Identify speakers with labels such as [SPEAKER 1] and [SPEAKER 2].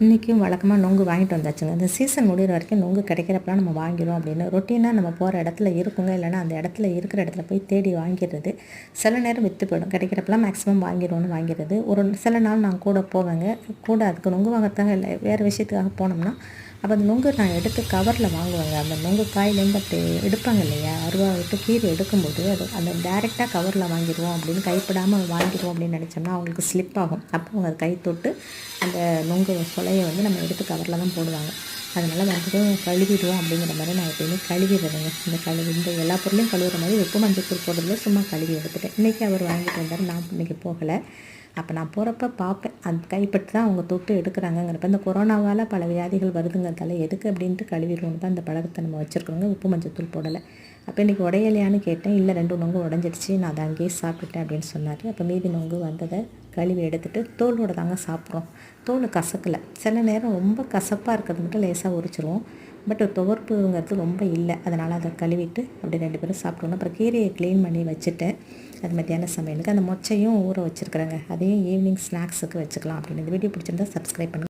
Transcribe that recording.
[SPEAKER 1] இன்றைக்கும் வழக்கமாக நொங்கு வாங்கிட்டு வந்தாச்சுங்க. இந்த சீசன் முடிகிற வரைக்கும் நொங்கு கிடைக்கிறப்பலாம் நம்ம வாங்கிடும் அப்படின்னு. ரொட்டீனாக நம்ம போகிற இடத்துல இருக்குங்க. இல்லைன்னா அந்த இடத்துல இருக்கிற இடத்துல போய் தேடி வாங்கிடுறது. சில நேரம் விற்று போயிடும். கிடைக்கிறப்பலாம் மேக்ஸிமம் வாங்கிடுவோம்னு வாங்கிடுறது. ஒரு சில நாள் நான் கூட போவேங்க. கூட அதுக்கு நொங்கு வாங்கறதுக்காக இல்லை வேறு விஷயத்துக்காக போனோம்னா அப்போ அந்த நொங்கு நான் எடுத்து கவரில் வாங்குவேங்க. அந்த நொங்கு காயிலேருந்து அப்படி எடுப்பாங்க இல்லையா? அருவா விட்டு கீரை எடுக்கும்போது அது அந்த டேரெக்டாக கவரில் வாங்கிடுவோம் அப்படின்னு கைப்படாமல் வாங்கிடுவோம் அப்படின்னு நினச்சோம்னா அவங்களுக்கு ஸ்லிப் ஆகும். அப்போ அவங்க அதை கை தொட்டு அந்த நொங்கு சொலையை வந்து நம்ம எடுத்து கவரில் தான் போடுவாங்க. அதனால் வந்ததும் கழுவிடுவோம் அப்படிங்கிற மாதிரி நான் எப்பயுமே கழுவிடுறேங்க. இந்த கழுவி இந்த எல்லா பொருளையும் கழுவுற மாதிரி வெப்பு மஞ்சள் தூள் போடுறதுல சும்மா கழுவி எடுத்துட்டேன். இன்றைக்கி அவர் வாங்கிட்டு வந்தார். நான் இன்றைக்கி போகலை. அப்போ நான் போகிறப்ப பார்ப்பேன் அந்த கைப்பட்டு தான் அவங்க தொட்டு எடுக்கிறாங்கங்கிறப்ப இந்த கொரோனாவால் பல வியாதிகள் வருதுங்கிறதால எதுக்கு அப்படின்ட்டு கழுவிடுவோம் தான் அந்த பழக்கத்தை நம்ம வச்சுருக்கோங்க உப்பு மஞ்சள் தூள் போடலை. அப்போ இன்றைக்கி உடையலையான்னு கேட்டேன். இல்லை ரெண்டு நொங்கு உடஞ்சிடுச்சு நான் அதை அங்கேயே சாப்பிட்டுட்டேன் அப்படின்னு சொன்னார். அப்போ மீதி நொங்கு வந்ததை கழுவி எடுத்துகிட்டு தோலோட தாங்க சாப்பிட்றோம். தோல் கசக்கலை. சில நேரம் ரொம்ப கசப்பாக இருக்கிறது மட்டும் லேசாக உரிச்சிருவோம். பட் துவர்ப்புங்கிறது ரொம்ப இல்லை. அதனால் அதை கழுவிட்டு அப்படி ரெண்டு பேரும் சாப்பிட்டோம் அப்புறம் கீரையை க்ளீன் பண்ணி வச்சுட்டேன். அது மத்தியான சமையலுக்கு அந்த மொச்சையும் ஊற வச்சுருக்குறேங்க. அதையும் ஈவினிங் ஸ்நாக்ஸுக்கு வச்சுக்கலாம். அப்படின்னு இந்த வீடியோ பிடிச்சிருந்தா சப்ஸ்கிரைப் பண்ணுங்கள்